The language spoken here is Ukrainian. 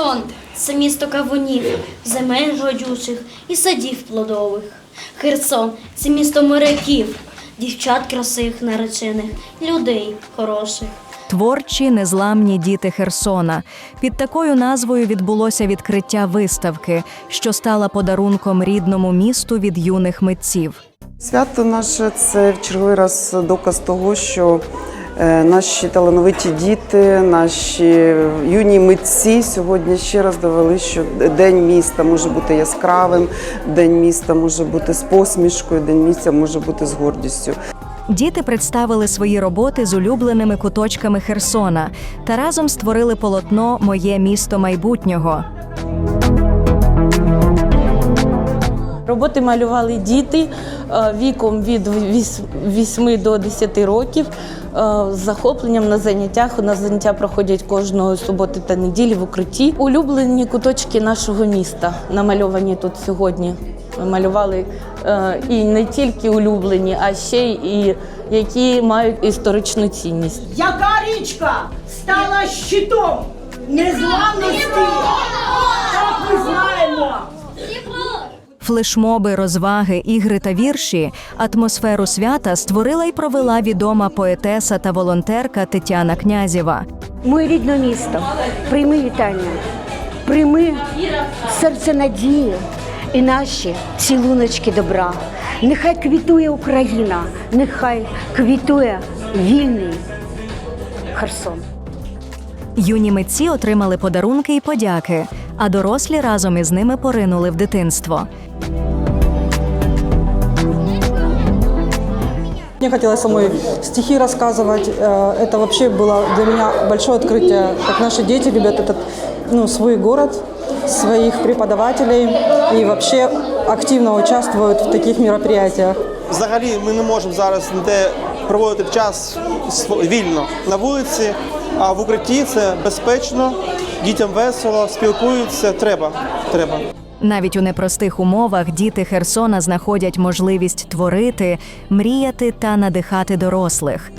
Херсон це місто кавунів, земель родючих і садів плодових. Херсон це місто моряків, дівчат красивих наречених, людей хороших. Творчі незламні діти Херсона. Під такою назвою відбулося відкриття виставки, що стала подарунком рідному місту від юних митців. Свято наше це в черговий раз доказ того, що наші талановиті діти, наші юні митці сьогодні ще раз довели, що день міста може бути яскравим, день міста може бути з посмішкою, день міста може бути з гордістю. Діти представили свої роботи з улюбленими куточками Херсона та разом створили полотно Моє місто майбутнього. Роботи малювали діти е, віком від 8 до 10 років е, з захопленням на заняттях. У нас заняття проходять кожної суботи та неділі в укритті. Улюблені куточки нашого міста намальовані тут сьогодні. Ми малювали е, і не тільки улюблені, а ще й які мають історичну цінність. Яка річка стала щитом незламності? Так ми знаємо. Флешмоби, розваги, ігри та вірші, атмосферу свята створила і провела відома поетеса та волонтерка Тетяна Князєва. Моє рідне місто, прийми вітання, прийми серце надії і наші цілуночки добра. Нехай квітує Україна, нехай квітує вільний Херсон. Юні митці отримали подарунки і подяки, а дорослі разом із ними поринули в дитинство. Мне хотелось самой стихи рассказывать. Э, Это вообще было для меня большое открытие, как наши дети любят этот, ну, свой город, своих преподавателей и вообще активно участвуют в таких мероприятиях. Взагалі ми не можемо зараз ніде проводити час св- вільно на вулиці, а в укритті це безпечно, дітям весело, спілкуються. Треба. Треба. Навіть у непростих умовах діти Херсона знаходять можливість творити, мріяти та надихати дорослих.